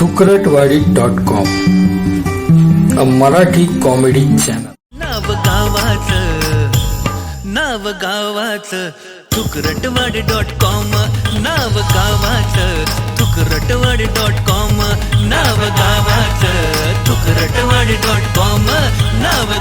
Thukratwadi dot com अ Marathi comedy channel नव गावाचं नव गावाचं थुकरटवाडी डॉट कॉम नाव गावाचं थुकरटवाडी डॉट कॉम नाव गावाचं थुकरटवाडी डॉट कॉम नाव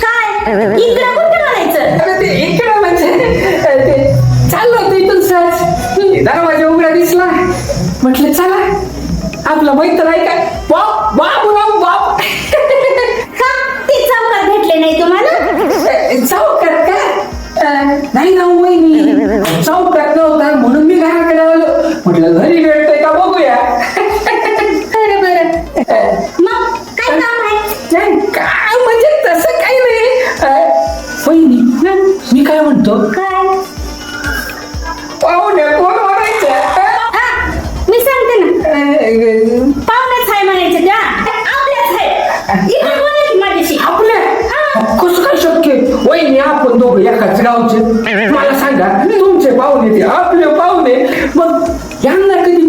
काय? इकडे कुठं म्हणायचं अरे ते इकडे म्हणजे ते चाललो होतो इथून सहज. दरवाजा उघडा दिसला. म्हटलं चला आपला मैत्र आहे काय म्हणतो? काय? पाहुणे कोण म्हणायचं? हा? मी सांगते ना. अं, पाहुण्याच आहे म्हणायचं त्या. आपल्याच आहे इकडे बोला की माझ्याशी? आपल्या कसं काय शक्य? वहिनी आपण दोघं एकाच गावचे. मला सांगा तुमचे पाहुणे ते आपले पाहुणे. मग यांना कधी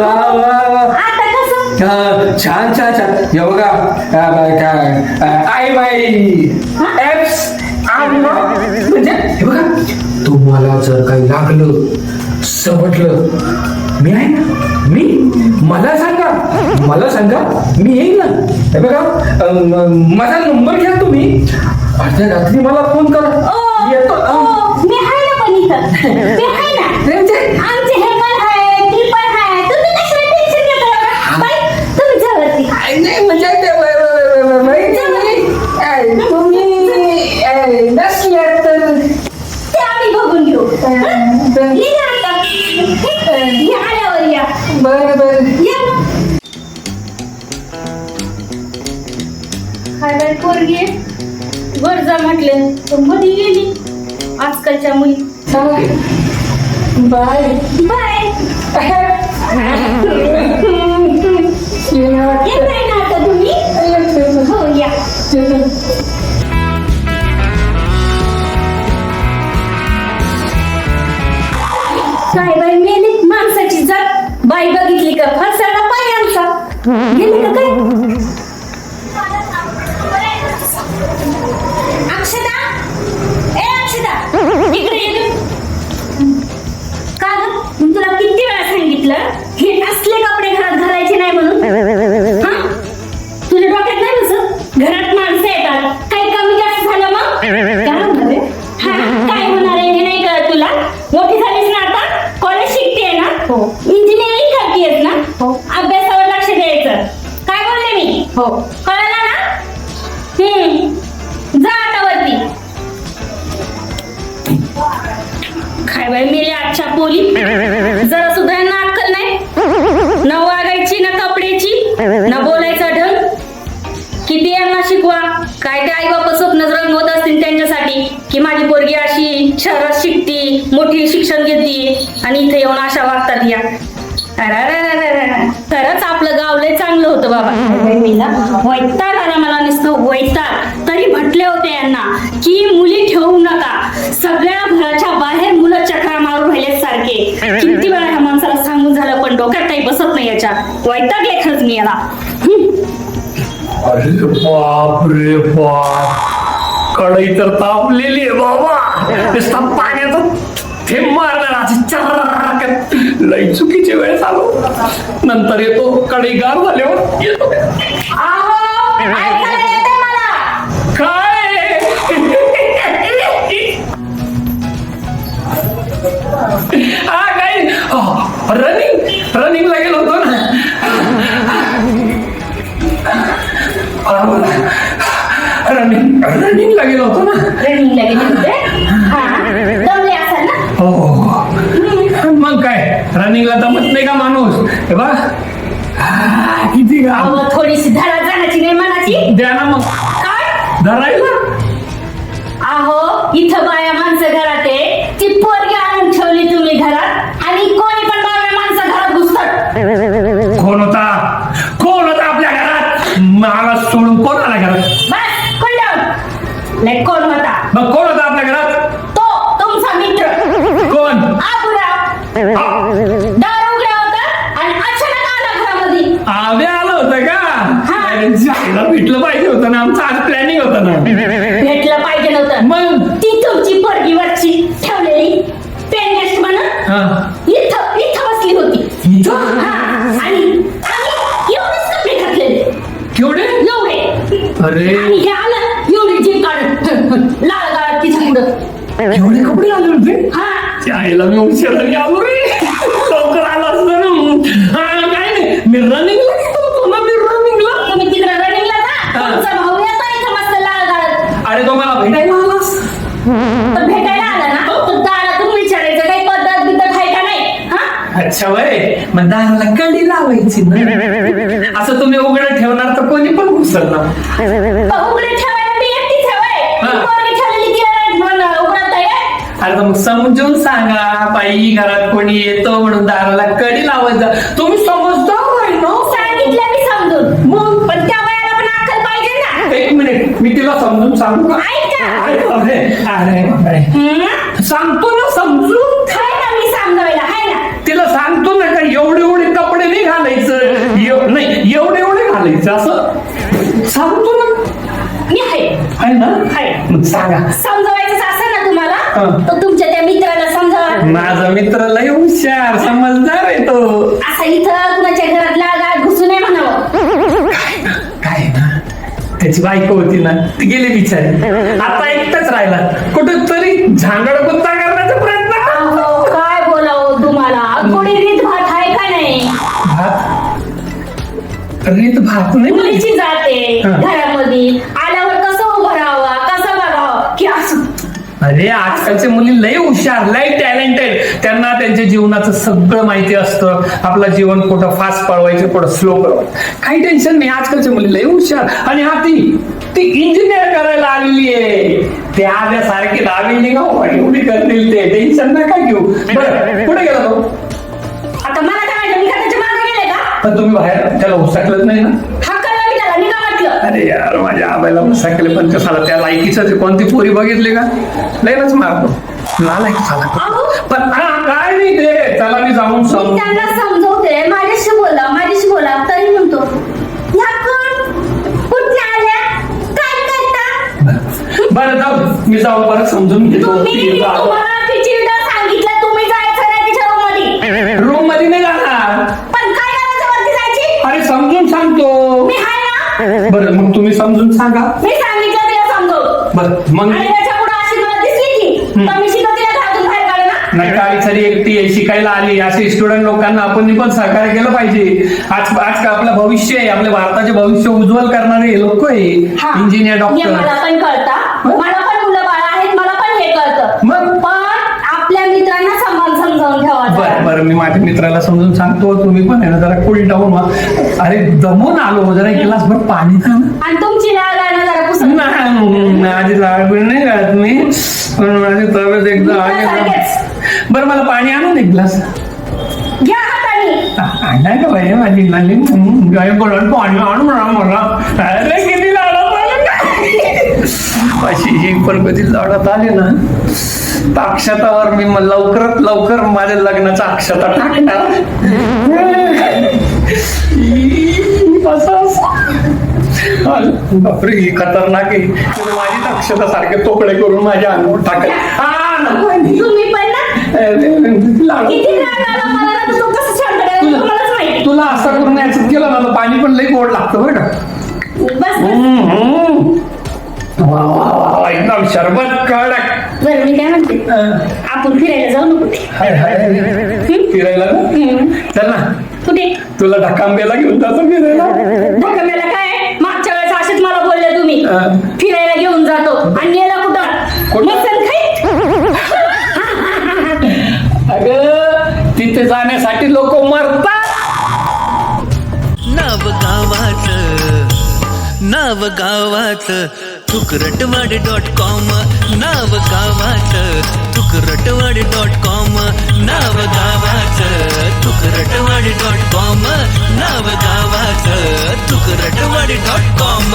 वा वा वा आता कसं? छान छान छान. हे बघा आय ऍप्स म्हणजे हे बघा तुम्हाला जर काही लागलं समजलं मी आहे ना? मी? मला सांगा. मला सांगा. मी येईन ना? हे बघा माझा नंबर घ्या तुम्ही. अर्ध्या रात्री मला फोन करा. येतो. मी आहे ना पण इथं. आता. हे आल्यावर या. बरं बरं. या. बाई पोरगी गरजा म्हटले. तर मध्ये गेली. आजकालच्या मुली. बाय. बाय. हो. इंजिनिअरिंग करतेयस ना? हो. अभ्यासावर लक्ष द्यायचं. काय बोलले मी? हो. कळलं ना? हम्म. जा आता वरती. काय बाई मेले आजच्या पोली जरा सुद्धा शिकवा. काय ते आई बाप स्वप्न रंगवत असतील त्यांच्यासाठी की माझी पोरगी अशी शहरात शिकती मोठी शिक्षण घेते आणि इथे येऊन अशा वागतात या. खरंच आपलं गाव लय चांगलं होतं बाबा. वैताग आला मला नुसतं वैताग. तरी म्हटले होते यांना की मुली ठेवू नका. सगळ्या घराच्या बाहेर मुलं चक्रा मारून राहिले सारखे. किती वेळा ह्या माणसाला सांगून झालं पण डोक्यात काही बसत नाही याच्या वैताग खरंच मी याला. अरे बाप रे बाप कढई तर तापलेली आहे बाबा नुसता पाण्याचा थेंब मारणार आधी चर्रकन. लई चुकीची वेळ चालू नंतर येतो कढई गार झाल्यावर येतो काय काय रनिंग रनिंगला गेलो होतो ना रनिंग रनिंगला गेलो होतो ना. रनिंगला गेले होते. हा, दमले असाल ना? हो मग काय? रनिंगला जमत नाही का माणूस? हे हा, किती गा अहो, थोडीशी धडा जाण्याची नाही मनाची? द्या ना मग. काय? धरायला. अहो इथं बाया माणसं घरात भेटलं पाहिजे होतं ना आमचं आज प्लॅनिंग होतं ना. भेटलं पाहिजे नव्हतं. मग? ती तुमची पोरगी वरची ठेवलेली पेन गेस्ट म्हणून हा. इथं इथं बसली होती. इथं? हा, आणि एवढेच कपडे घातलेले. केवढे? एवढे. अरे. आणि हे आलं एवढी जीभ काढत लाल गाळत तिच्या पुढं. एवढे कपडे आले होते? हा. त्याला मी उशिराने आलो रे अच्छा वय. मग दाराला कडी लावायची ना. असं तुम्ही उघडं ठेवणार तर कोणी पण घुसल ना उघडे ठेवायला मी एकटीच आहे हा. होय. पोरगी ठेवलेली तिला नाही म्हणून उघडत आहे अरे तर मग समजून सांगा बाई घरात कोणी येतो म्हणून दाराला कडी लावत जा तुम्ही समजदार आहे ना. सांगितलं मी समजून. मग? पण त्या वेळेला पण अक्कल पाहिजे ना. एक मिनिट मी तिला समजून सांगू का? ऐक. ना. अरे अरे अरे. बापरे. हम्म? सांगतो ना समजून आहे ना मी सांगायला आहे ना तिला सांगतो ना का एवढे एवढे कपडे नाही घालायचं एव- नाही एवढे एवढे घालायचं असं? सांगतो ना. मी आहे. आहे ना? आहे. मग सांगा. समजवायचं असेल ना तुम्हाला. तर तुमच्या त्या मित्राला समजावा. माझा मित्र लय हुशार समजदार आहे तो. असं इथं कुणाच्या घरात लागात घुसू नये म्हणावं. काय ना त्याची बायको होती ना ती गेली बिचारी. आता एकटाच राहिला. कुठं तरी झांगड कुत्ता रीत भात नाही मुलीची जाते हा. घरामध्ये. आल्यावर कसं उभं राहावं? कसं बघावं? की असं. अरे आजकालच्या मुली लय हुशार लय टॅलेंटेड त्यांना त्यांच्या जीवनाचं सगळं माहिती असतं. आपलं जीवन कुठं फास्ट पळवायचं कुठं स्लो पळवायचं. काही टेन्शन नाही. आजकालच्या मुली लय हुशार. आणि हा ती ती इंजिनियर करायला आलेली आहे. ते आल्यासारखे लावेल नाही का हो, एवढी करतील ते. टेन्शन नका घेऊ. बरं कुठे गेला तो. तुम्ही बाहेर त्याला हुसकलत नाही ना? हक्काला मी त्याला मी का म्हटलं. अरे यार माझ्या आबायला हुसकले पण कसाला त्या लायकीच कोणती पोरी बघितली का? लयच मारतो. नालायक झाला अहो. पण हा, काय नाही ते? चला मी जाऊन मी सांगू. त्यांना समजवते. माझ्याशी बोला माझ्याशी बोला. तरी म्हणतो ह्या कोण? कुठल्या आल्या? काय करता? बरं जाऊ. मी जाऊन परत समजून घेतो. तुम्ही तुम्हाला समजून सांगतो. मी आहे ना? बरं मग तुम्ही समजून सांगा. मी सांगितलं तिला समजव बरं मग आणि त्याच्या पुढे अशी मला दिसली की तर मी शिकत तिला घरातून बाहेर काढलं ना? नाही तरी एकटी आहे, शिकायला आली असे स्टुडंट लोकांना आपण पण सहकार्य केलं पाहिजे. आज आज का आपलं भविष्य आहे आपल्या भारताचे भविष्य उज्ज्वल करणारे लोक आहे. हा. इंजिनियर हे डॉक्टर पण कळतं मला पण मुलं बाळ आहेत मला पण हे कळतं मग? पण आपल्या मित्रांना समान समजावून ठेवा जरा. बरं बरं मी माझ्या मित्राला समजून सांगतो तुम्ही पण आहे ना जरा कुल डाऊन व्हा. अरे दमून आलो जरा ग्लास भर पाणी आणि तुमची लाळ गाणं जरा पुसून नाही, माझी करत मी. पण माझी तब्येत एकदा आहे. बरं मला पाणी आणून एक ग्लास. घ्या हाताने. आणा का बाई माझी नाली. गाय बोलून पाणी आणून म्हणा मला. अरे किती लाडत आले ना अशी ही पण कधी लाडत आली ना. तर अक्षतावर मी लवकरात लवकर माझ्या लग्नाचा अक्षता टाकणार. बापरे ही खतरनाक आहे. माझी दक्षता सारखे तोकडे करून माझ्या अंगावर टाकले. नको. आहे नी. तुम्ही पण ना अरे, लाडू. किती राग आला मला ना. तर तो कसं शांत करायचं तुम्हालाच माहिती. तुला असं करून याचं केलं ना पाणी पण लई गोड लागतं बरं का. वा, वा, वा, एकदम शरबत कडक. बरं मी काय आपण फिरायला जाऊ ना कुठे हाय. फिरायला? ना हम्म. चल ना. कुठे? तुला ढकांबेला घेऊन जातो फिरायला. धक्काब्याला काय? मागच्या वेळेस असेच मला बोलले तुम्ही. फिरायला घेऊन जातो. आणि गेला कुठं? कुठं? मसन अगं तिथे जाण्यासाठी लोक मरतात. नाव गावाचं नाव गावाचं तुकरटवाडी डॉट कॉम नाव गावाचं तुकरटवाडी डॉट कॉम नाव गावाचं तुकरटवाडी डॉट कॉम नाव गावाचं तुकरटवाडी डॉट कॉम